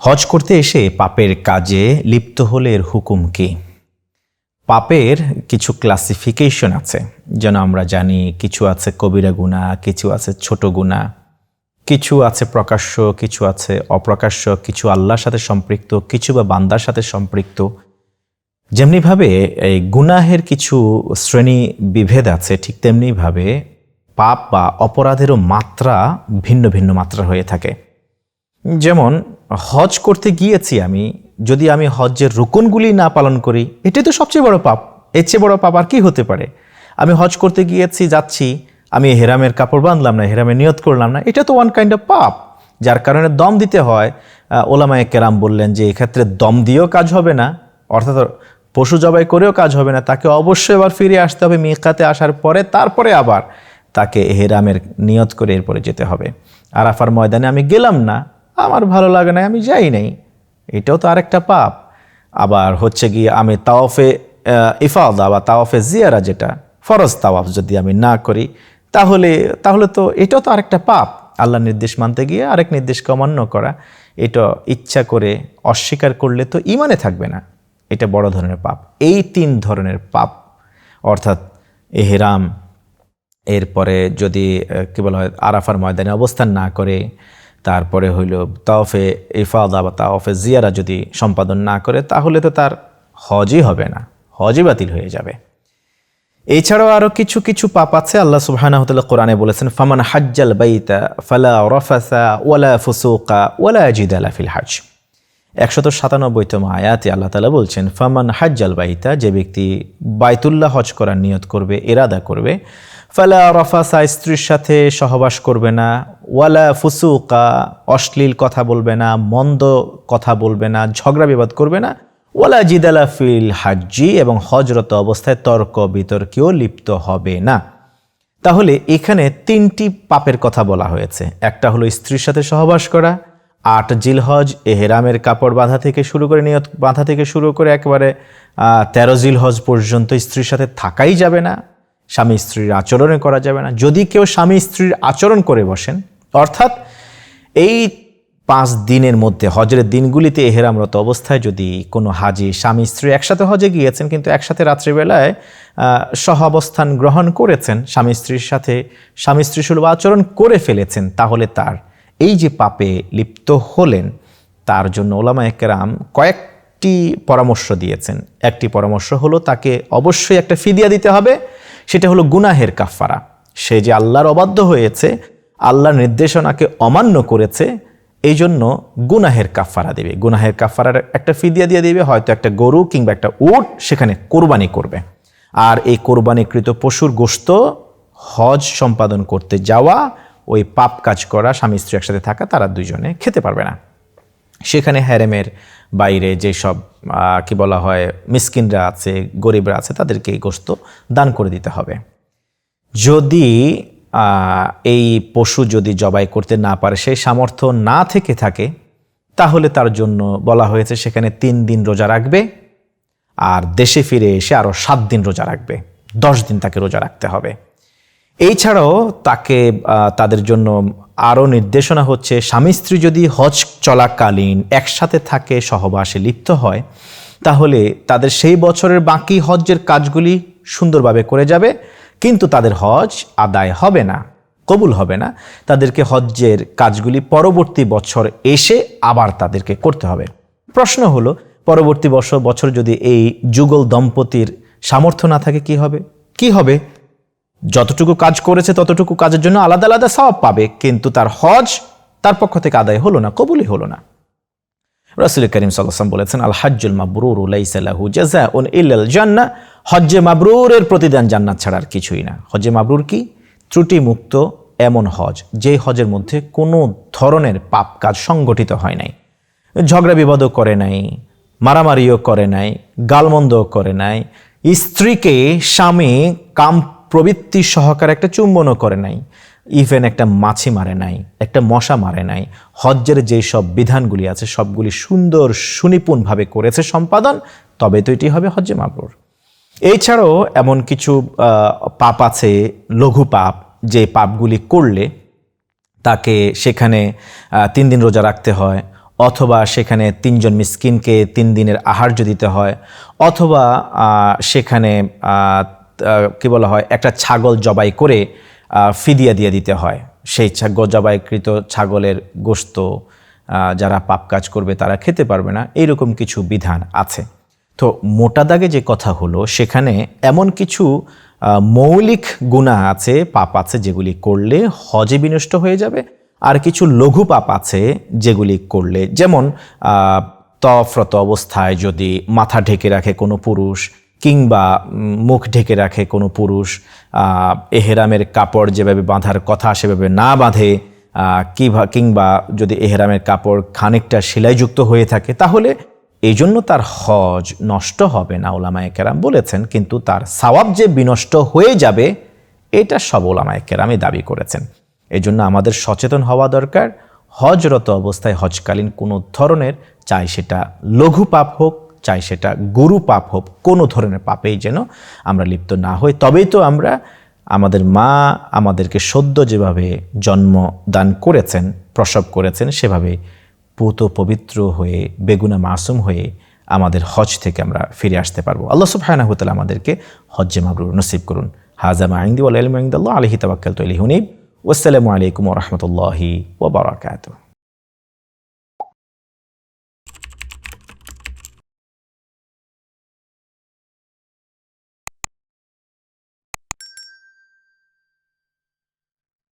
হজ করতে এসে পাপের কাজে লিপ্ত হলে এর হুকুম কি? পাপের কিছু ক্লাসিফিকেশন আছে। যেন আমরা জানি কিছু আছে কবিরা গুণা, কিছু আছে ছোট গুণা, কিছু আছে প্রকাশ্য, কিছু আছে অপ্রকাশ্য, কিছু আল্লাহর সাথে সম্পৃক্ত, কিছু বা বান্দার সাথে সম্পৃক্ত। যেমনিভাবে এই গুনাহের কিছু শ্রেণি বিভেদ আছে, ঠিক তেমনিভাবে পাপ বা অপরাধেরও মাত্রা ভিন্ন ভিন্ন মাত্রা হয়ে থাকে। যেমন, হজ করতে গিয়েছি আমি, যদি আমি হজ্জের রুকনগুলি না পালন করি, এটাই তো সবচেয়ে বড় পাপ। এর চেয়ে বড় পাপ আর কি হতে পারে? আমি হজ করতে গিয়েছি, যাচ্ছি, আমি হেরামের কাপড় বাঁধলাম না হেরামের নিয়ত করলাম না, এটা তো ওয়ান কাইন্ড অফ পাপ। যার কারণে দম দিতে হয় ওলামায় কেরাম বললেন যে, এক্ষেত্রে দম দিয়েও কাজ হবে না, অর্থাৎ পশু জবাই করেও কাজ হবে না, তাকে অবশ্যই আবার ফিরে আসতে হবে, মিকাতে আসার পরে, তারপরে আবার তাকে হেরামের নিয়ত করে এরপরে যেতে হবে। আরাফার ময়দানে আমি গেলাম না আমার ভালো লাগে না আমি যাই নাই। এটাও তো আরেকটা পাপ। আবার হচ্ছে গিয়ে আমি তাওয়াফে ইফাদা বা তাওয়াফে জিয়ারা যেটা, ফরজ তাওয়াফ যদি আমি না করি, তাহলে তাহলে তো এটাও তো আরেকটা পাপ। আল্লাহ নির্দেশ মানতে গিয়ে আরেক নির্দেশকে অমান্য করা, এটা ইচ্ছা করে অস্বীকার করলে তো ইমানে থাকবে না। এটা বড় ধরনের পাপ। এই তিন ধরনের পাপ, অর্থাৎ এহেরাম, এরপরে যদি কি বলা হয়, আরাফার ময়দানে অবস্থান না করে তারপরে হইল তাওফে ইফাদা বা তাওফে জিয়ারা যদি সম্পাদন না করে, তাহলে তো তার হজই হবে না, হজই বাতিল হয়ে যাবে। এছাড়াও আরও কিছু কিছু পাপ আছে। আল্লাহ সুবহানাহু তাআলা কোরআনে বলেছেন, ফামান হাজ্জাল বাইতা ফালা রফাসা ওয়ালা ফুসুকা ওয়ালা জিদালা ফিল হাজ। একশত সাতানব্বইতম আয়াতে আল্লাহ তালা বলছেন, ফামান হাজ্জাল বাইতা যে ব্যক্তি বাইতুল্লাহ হজ করার নিয়ত করবে, এরাদা করবে, ফালা রফাসা স্ত্রীর সাথে সহবাস করবে না, ওয়ালা ফুসুকা অশ্লীল কথা বলবে না, মন্দ কথা বলবে না, ঝগড়া বিবাদ করবে না, ওয়ালা জিদালা ফিল হাজ্জি এবং হজরত অবস্থায় তর্ক বিতর্কেও লিপ্ত হবে না। তাহলে এখানে তিনটি পাপের কথা বলা হয়েছে। একটা হলো স্ত্রীর সাথে সহবাস করা আট জিলহজ এহেরামের কাপড় বাঁধা থেকে শুরু করে নিয়ত বাঁধা থেকে শুরু করে একেবারে তেরো জিলহজ পর্যন্ত স্ত্রীর সাথে থাকাই যাবে না, স্বামী স্ত্রীর আচরণে করা যাবে না। যদি কেউ স্বামী স্ত্রীর আচরণ করে বসেন, অর্থাৎ এই পাঁচ দিনের মধ্যে, হজের দিনগুলিতে এহেরামরত অবস্থায় যদি কোনো হাজি, স্বামী স্ত্রী একসাথে হজে গিয়েছেন, কিন্তু একসাথে রাত্রিবেলায় সহ অবস্থান গ্রহণ করেছেন, স্বামী স্ত্রীর সাথে স্বামী স্ত্রী সুলভ আচরণ করে ফেলেছেন, তাহলে তার এই যে পাপে লিপ্ত হলেন, তার জন্য ওলামা একরাম কয়েকটি পরামর্শ দিয়েছেন। একটি পরামর্শ হলো তাকে অবশ্যই একটা ফিদিয়া দিতে হবে, সেটা হলো গুনাহের কাফারা সে যে আল্লাহর অবাধ্য হয়েছে, আল্লাহর নির্দেশনাকে অমান্য করেছে, এই জন্য গুনাহের কাফারা দেবে। গুনাহের কাফারার একটা ফিদিয়া দিয়ে দেবে, হয়তো একটা গরু কিংবা একটা উট সেখানে কোরবানি করবে। আর এই কোরবানিকৃত পশুর গোস্ত হজ সম্পাদন করতে যাওয়া ওই পাপ কাজ করা, স্বামী স্ত্রী একসাথে থাকা, তারা দুজনে খেতে পারবে না। সেখানে হ্যারেমের বাইরে যেসব কি বলা হয়, মিসকিনরা আছে, গরিবরা আছে, তাদেরকে এই গোস্ত দান করে দিতে হবে। যদি এই পশু যদি জবাই করতে না পারে, সেই সামর্থ্য না থেকে থাকে, তাহলে তার জন্য বলা হয়েছে সেখানে তিন দিন রোজা রাখবে, আর দেশে ফিরে এসে আরও সাত দিন রোজা রাখবে। দশ দিন তাকে রোজা রাখতে হবে। এই ছাড়াও তাকে তাদের জন্য আরও নির্দেশনা হচ্ছে, স্বামী স্ত্রী যদি হজ চলাকালীন একসাথে থাকে, সহবাসে লিপ্ত হয়, তাহলে তাদের সেই বছরের বাকি হজ্জের কাজগুলি সুন্দরভাবে করে যাবে, কিন্তু তাদের হজ আদায় হবে না, কবুল হবে না। তাদেরকে হজ্জের কাজগুলি পরবর্তী বছর এসে আবার তাদেরকে করতে হবে। প্রশ্ন হলো, পরবর্তী বছর বছর যদি এই যুগল দম্পতির সামর্থ্য না থাকে, কি হবে? কি হবে? যতটুকু কাজ করেছে ততটুকু কাজের জন্য আলাদা আলাদা সওয়াব পাবে, কিন্তু তার হজ তার পক্ষ থেকে আদায় হলো না, কবুলই হলো না। রাসুল করিম সাল্লাম বলেছেন আল হাজ্জুল মাবরুর লাইসালাহু জাযাউন ইল্লাল জান্নাহ। হজ্জে মাবরুরের প্রতিদান জান্নাত ছাড়া আর কিছুই না। হজ্জে মাবরুর কি? ত্রুটি মুক্ত এমন হজ, যে হজের মধ্যে কোনো ধরনের পাপ কাজ সংগঠিত হয় নাই। ঝগড়া বিবাদও করে নাই, মারামারিও করে নাই, গালমন্দও করে নাই। স্ত্রীকে স্বামী কাম প্রবৃত্তি সহকারে একটা চুম্বনও করে নাই। ইভেন একটা মাছি মারে নাই, একটা মশা মারে নাই। হজ্জের যেই সব বিধানগুলি আছে, সবগুলি সুন্দর সুনিপুণভাবে করেছে সম্পাদন, তবে তো এটি হবে হজ্জে মাবরুর। এছাড়াও এমন কিছু পাপ আছে, লঘু পাপ, যে পাপগুলি করলে তাকে সেখানে তিন দিন রোজা রাখতে হয়, অথবা সেখানে তিনজন মিসকিনকে তিন দিনের আহার্য দিতে হয়, অথবা সেখানে কি বলা হয়, একটা ছাগল জবাই করে ফিদিয়া দিয়ে দিতে হয়। সেই ছাগল জবাইকৃত ছাগলের গোস্ত যারা পাপ কাজ করবে তারা খেতে পারবে না। এইরকম কিছু বিধান আছে। তো মোটা দাগে যে কথা হলো, সেখানে এমন কিছু মৌলিক গুণা আছে, পাপ আছে যেগুলি করলে হজে বিনষ্ট হয়ে যাবে, আর কিছু লঘু পাপ আছে যেগুলি করলে, যেমন তফরত অবস্থায় যদি মাথা ঢেকে রাখে কোনো পুরুষ কিংবা মুখ ঢেকে রাখে কোনো পুরুষ এহেরামের কাপড় যেভাবে বাঁধার কথা সেভাবে না বাঁধে কিংবা যদি এহেরামের কাপড় খানিকটা সেলাইযুক্ত হয়ে থাকে, তাহলে এই জন্য তার হজ নষ্ট হবে না ওলামায় কেরাম বলেছেন, কিন্তু তার সওয়াব যে বিনষ্ট হয়ে যাবে, এটা সব ওলামায় কেরামই দাবি করেছেন। এই জন্য আমাদের সচেতন হওয়া দরকার, হজরত অবস্থায় হজকালীন কোনো ধরনের, চাই সেটা লঘু পাপ হোক চাই সেটা গুরু পাপ হোক, কোনো ধরনের পাপেই যেন আমরা লিপ্ত না হই। তবেই তো আমরা আমাদের মা আমাদেরকে সদ্য যেভাবে জন্ম দান করেছেন, প্রসব করেছেন, সেভাবে পুত পবিত্র হয়ে, বেগুনা মাসুম হয়ে আমাদের হজ থেকে আমরা ফিরে আসতে পারব। আল্লাহ তাআলা আমাদেরকে হজ্জে মাবরুর নসিব করুন। হাজামা আইন্দি ইনদাল্লাহ আলাইহি তাওয়াক্কালতু ইলাইহি উনীব। ওয়াসসালামু আলাইকুম রাহমাতুল্লাহি ওয়া বারাকাতুহু।